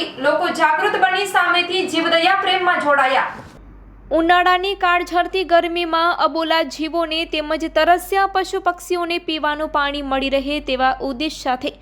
થકી લોકો જાગૃત બની સામેથી જીવદયા પ્રેમમાં જોડાયા. ઉનાળાની કાળઝરતી ગરમીમાં અબોલા જીવોને તેમજ તરસ્યા પશુ પક્ષીઓને પીવાનું પાણી મળી રહે તેવા ઉદ્દેશ સાથે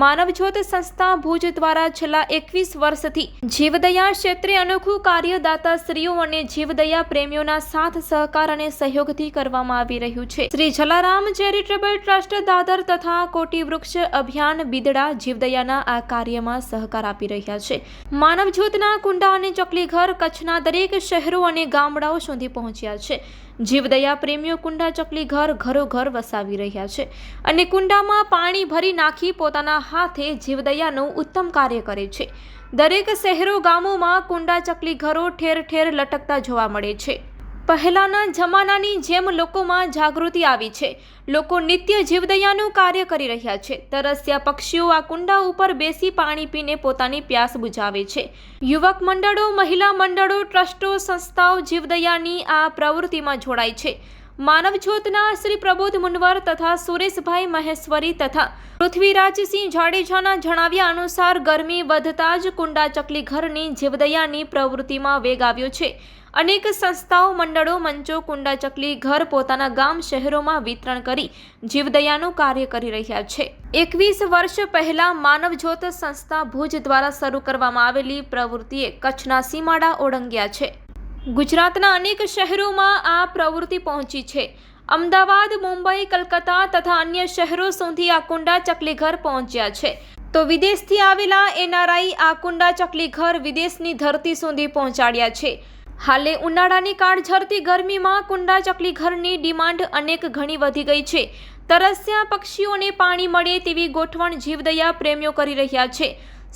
માનવજ્યોત સંસ્થા ભુજ દ્વારા છેલ્લા એકવીસ વર્ષથી જીવદયા ક્ષેત્રે અનોખું કાર્ય દાતાશ્રીઓ અને જીવદયા પ્રેમીઓના સાથ, સહકાર અને સહયોગથી કરવામાં આવી રહ્યું છે. શ્રી જલારામ ચેરિટેબલ ટ્રસ્ટ દાદર તથા કોટી વૃક્ષ અભિયાન બિદડા જીવદયાના આ કાર્યમાં સહકાર આપી રહ્યા છે. માનવજ્યોતના કુંડા અને ચકલીઘર કચ્છના દરેક શહેરો અને ગામડાઓ સુધી પહોંચ્યા છે. જીવદયા પ્રેમીઓ કુંડા ચકલી ઘર ઘરો ઘર વસાવી રહ્યા છે અને કુંડામાં પાણી ભરી નાખી પોતાના હાથે જીવદયાનું ઉત્તમ કાર્ય કરે છે. દરેક શહેરો ગામોમાં કુંડા ચકલી ઘરો ઠેર ઠેર લટકતા જોવા મળે છે. પહેલાંના જમાનાની જેમ લોકોમાં જાગૃતિ આવી છે. લોકો નિત્ય જીવદયાનું કાર્ય કરી રહ્યા છે. તરસ્યા પક્ષીઓ આ કુંડા ઉપર બેસી પાણી પીને પોતાની પ્યાસ બુઝાવે છે. યુવક મંડળો, મહિલા મંડળો, ટ્રસ્ટો, સંસ્થાઓ જીવદયાની આ પ્રવૃત્તિમાં જોડાય છે. માનવજ્યોતના શ્રી પ્રબોધ મુનવર તથા સુરેશભાઈ મહેશ્વરી તથા પૃથ્વીરાજસિંહ જાડેજાના જણાવ્યા અનુસાર ગરમી વધતા જ કુંડા ચકલી ઘરની જીવદયાની પ્રવૃત્તિમાં વેગ આવ્યો છે. અનેક સંસ્થાઓ, મંડળો, મંચો, કુંડા, ચકલી ઘર પોતાના ગામ શહેરોમાં વિતરણ કરી જીવદયાનું કાર્ય કરી રહ્યા છે. એકવીસ વર્ષ પહેલા માનવજ્યોત સંસ્થા ભુજ દ્વારા શરૂ કરવામાં આવેલી પ્રવૃત્તિએ કચ્છના સીમાડા ઓળંગ્યા છે. ગુજરાતના અનેક શહેરોમાં આ પ્રવૃત્તિ પહોંચી છે. અમદાવાદ, મુંબઈ, કલકત્તા તથા અન્ય શહેરો સુધી આ કુંડા ચકલી ઘર પહોંચ્યા છે. તો વિદેશથી આવેલા એનઆરઆઈ આ કુંડા ચકલી ઘર વિદેશની ધરતી સુધી પહોંચાડ્યા છે. હાલે ઉનાળાની કાળઝરતી ગરમીમાં કુંડા ચકલી ઘરની ડિમાન્ડ અનેક ઘણી વધી ગઈ છે. તરસ્યા પક્ષીઓને પાણી મળે તેવી ગોઠવણ જીવદયા પ્રેમીઓ કરી રહ્યા છે.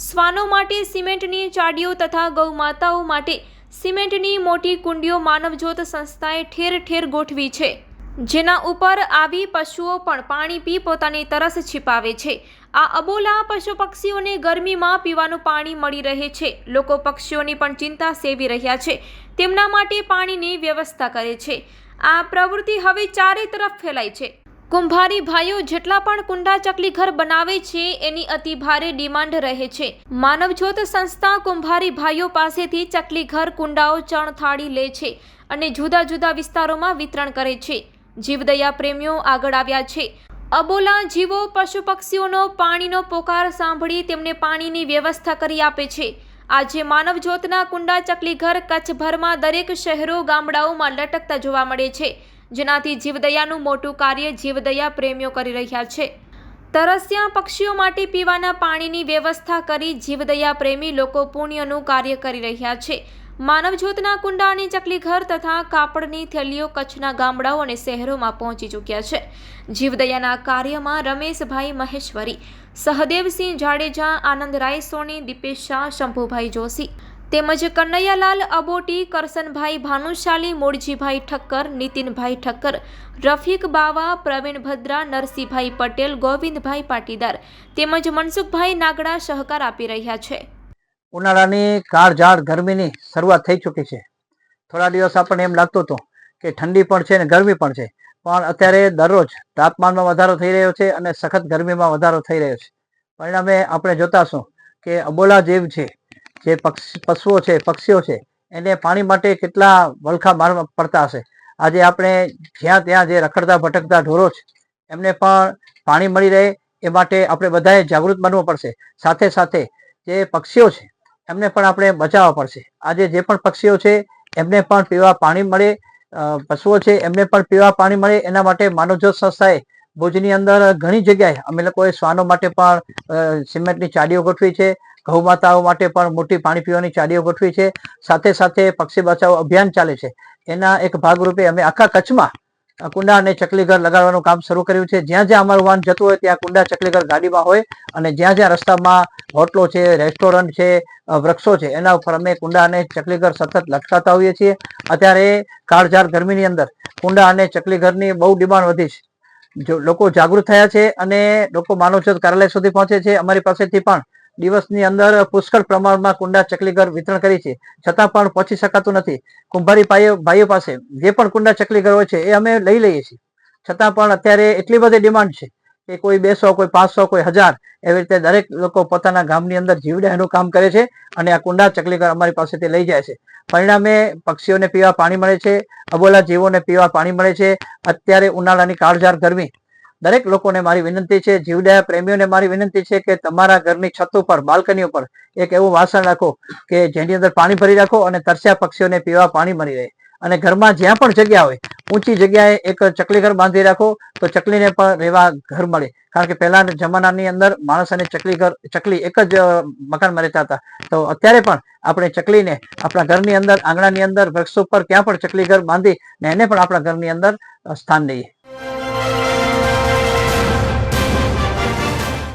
શ્વાનો માટે સિમેન્ટની ચાડીઓ તથા ગૌમાતાઓ માટે સિમેન્ટની મોટી કુંડીઓ માનવજ્યોત સંસ્થાએ ઠેર ઠેર ગોઠવી છે. જેના ઉપર આવી પશુઓ પણ પાણી પી પોતાની તરસ છિપાવે છે. આ અબોલા પશુ પક્ષીઓને ગરમીમાં પીવાનું પાણી મળી રહે છે. લોકો પક્ષીઓની પણ ચિંતા સેવી રહ્યા છે. તેમના માટે પાણીની વ્યવસ્થા કરે છે. આ પ્રવૃત્તિ હવે ચારે તરફ ફેલાય છે. કુંભારી ભાઈઓ જેટલા પણ કુંડા ચકલી ઘર બનાવે છે, એની અતિ ભારે ડિમાન્ડ રહે છે. માનવજ્યોત સંસ્થા કુંભારી ભાઈઓ પાસેથી ચકલી ઘર કુંડાઓ ચણ થાળી લે છે અને જુદા જુદા વિસ્તારોમાં વિતરણ કરે છે. જીવદયા પ્રેમીઓ આગળ આવ્યા છે. અબોલા જીવો પશુ પક્ષીઓનો પાણીનો પોકાર સાંભળી તેમને પાણીની વ્યવસ્થા કરી આપે છે. આજે માનવજ્યોતના કુંડા ચકલી ઘર કચ્છભરમાં દરેક શહેરો ગામડાઓમાં લટકતા જોવા મળે છે. જેનાથી જીવદયાનું મોટું કાર્ય જીવદયા પ્રેમીઓ કરી રહ્યા છે. તરસ્યા પક્ષીઓ માટે પીવાના પાણીની વ્યવસ્થા કરી જીવદયા પ્રેમી લોકો પુણ્યનું કાર્ય કરી રહ્યા છે. માનવજ્યોતના કુંડાની ચકલીઘર ચકલી ઘર તથા કાપડની થેલીઓ કચ્છના ગામડાઓ અને શહેરોમાં પહોંચી ચૂક્યા છે. જીવદયાના કાર્યમાં રમેશભાઈ મહેશ્વરી, સહદેવસિંહ જાડેજા આનંદરાય સોની, દીપેશ શાહ, શંભુભાઈ જોશી તેમજ કનૈયાલાલ અબોટી, કરસનભાઈ ભાનુશાલી મોડજીભાઈ ઠક્કર, નીતિનભાઈ ઠક્કર, રફીક બાવા, પ્રવીણ ભદ્રા નરસિંહભાઈ પટેલ, ગોવિંદભાઈ પાટીદાર તેમજ મનસુખભાઈ નાગડા સહકાર આપી રહ્યા છે. ઉનાળાની કાળઝાળ ગરમીની શરૂઆત થઈ ચૂકી છે. થોડા દિવસ આપણને એમ લાગતું હતું કે ઠંડી પણ છે ને ગરમી પણ છે, પણ અત્યારે દરરોજ તાપમાનમાં વધારો થઈ રહ્યો છે અને સખત ગરમીમાં વધારો થઈ રહ્યો છે. પરિણામે આપણે જોતાશું કે અબોલા જીવ છે, જે પક્ષી, પશુઓ છે, પક્ષીઓ છે, એને પાણી માટે કેટલા વલખા મારવા પડતા હશે? આજે આપણે જ્યાં ત્યાં જે રખડતા ભટકતા ઢોરો છે, એમને પણ પાણી મળી રહે એ માટે આપણે બધાએ જાગૃત બનવું પડશે. સાથે સાથે જે પક્ષીઓ છે એમને પણ આપણે બચાવવા પડશે. આજે જે પણ પક્ષીઓ છે, એમને પણ પીવા પાણી મળે પશુઓ છે, એમને પણ પીવા પાણી મળે. એના માટે માનવજ્યોત સંસ્થાએ ભુજની અંદર ઘણી જગ્યાએ અમે લોકોએ શ્વાનો માટે પણ સિમેન્ટની ચાડીઓ ગોઠવી છે. ગૌ માતાઓ માટે પણ મોટી પાણી પીવાની ચાડીઓ ગોઠવી છે. સાથે સાથે પક્ષી બચાવ અભિયાન ચાલે છે. એના એક ભાગરૂપે અમે આખા કચ્છમાં કુંડા અને ચકલીઘર લગાડવાનું કામ શરૂ કર્યું છે. જ્યાં જ્યાં અમારું વાહન જતું હોય ત્યાં કુંડા ચકલીઘર ગાડીમાં હોય અને જ્યાં જ્યાં રસ્તામાં હોટલો છે, રેસ્ટોરન્ટ છે વૃક્ષો છે, એના ઉપર અમે કુંડા અને ચકલીઘર સતત લટકાતા હોઈએ છીએ. અત્યારે કાળઝાળ ગરમીની અંદર કુંડા અને ચકલીઘરની બહુ ડિમાન્ડ વધી છે. જો લોકો જાગૃત થયા છે અને લોકો માનવજ્યોત કાર્યાલય સુધી પહોંચે છે. અમારી પાસેથી પણ દિવસની અંદર પુષ્કળ પ્રમાણમાં કુંડા ચકલીઘર વિતરણ કરી છે. છતાં પણ પહોંચી શકાતું નથી. કુંભારી ભાઈઓ પાસે જે પણ કુંડા ચકલીઘર હોય છે એ અમે લઈ લઈએ છીએ. છતાં પણ અત્યારે એટલી બધી ડિમાન્ડ છે કે કોઈ બેસો, કોઈ પાંચસો, કોઈ હજાર એવી રીતે દરેક લોકો પોતાના ગામની અંદર જીવડાનું કામ કરે છે અને આ કુંડા ચકલીઘર અમારી પાસેથી લઈ જાય છે. પરિણામે પક્ષીઓને પીવા પાણી મળે છે, અબોલા જીવોને પીવા પાણી મળે છે. અત્યારે ઉનાળાની કાળઝાળ ગરમી દરેક લોકોને મારી વિનંતી છે જીવડા પ્રેમીઓને મારી વિનંતી છે કે તમારા ઘરની છત ઉપર, બાલ્કની ઉપર એક એવું વાસણ રાખો કે જેની અંદર પાણી ભરી રાખો અને તરસ્યા પક્ષીઓને પીવા પાણી મળી રહે. અને ઘરમાં જ્યાં પણ જગ્યા હોય, ઊંચી જગ્યાએ એક ચકલી ઘર બાંધી રાખો, તો ચકલીને પણ રહેવા ઘર મળે. કારણ કે પહેલાના જમાનાની અંદર માણસ અને ચકલી ઘર, ચકલી એક જ મકાનમાં રહેતા હતા. તો અત્યારે પણ આપણે ચકલીને આપણા ઘરની અંદર, આંગણાની અંદર, વૃક્ષો પર ક્યાં પણ ચકલી ઘર બાંધી ને એને પણ આપણા ઘરની અંદર સ્થાન દઈએ.